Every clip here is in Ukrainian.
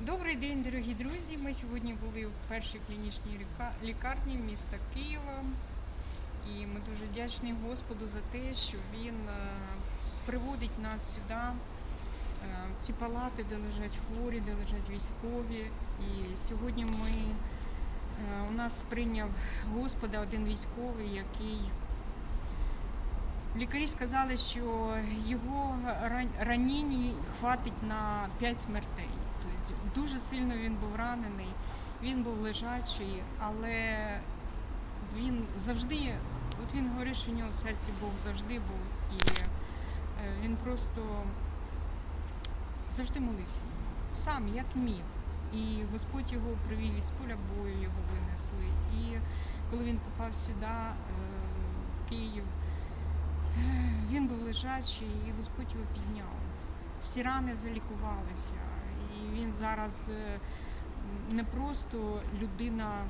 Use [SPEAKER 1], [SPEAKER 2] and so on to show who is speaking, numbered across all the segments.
[SPEAKER 1] Добрий день, дорогі друзі. Ми сьогодні були в першій клінічній лікарні міста Києва. І ми дуже вдячні Господу за те, що Він е, приводить нас сюди, е, ці палати, де лежать хворі, де лежать військові. І сьогодні ми, е, у нас прийняв Господа один військовий, який Лікарі сказали, що його ран- ранінь хватить на 5 смертей. Тобто дуже сильно він був ранений, він був лежачий, але він завжди, от він говорить, що у нього в серці Бог завжди був, і е, він просто завжди молився сам, як міг. І Господь його привів із поля бою, його винесли. І коли він попав сюди, е, в Київ, він був лежачий, і Господь його підняв. Всі рани залікувалися. І він зараз е, не просто людина,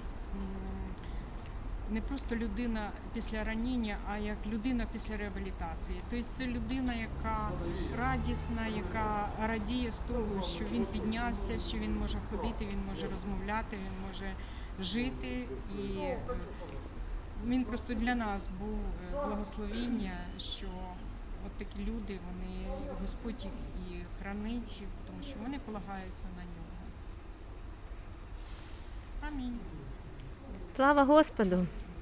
[SPEAKER 1] не просто людина після раніння, а як людина після реабілітації. Тобто це людина, яка радісна, яка радіє з того, що він піднявся, що він може ходити, він може розмовляти, він може жити. І е, він просто для нас був е, благословіння, що такі люди, вони Господь їх і хранить, тому що вони полагаються на нього. Амінь.
[SPEAKER 2] Слава Господу!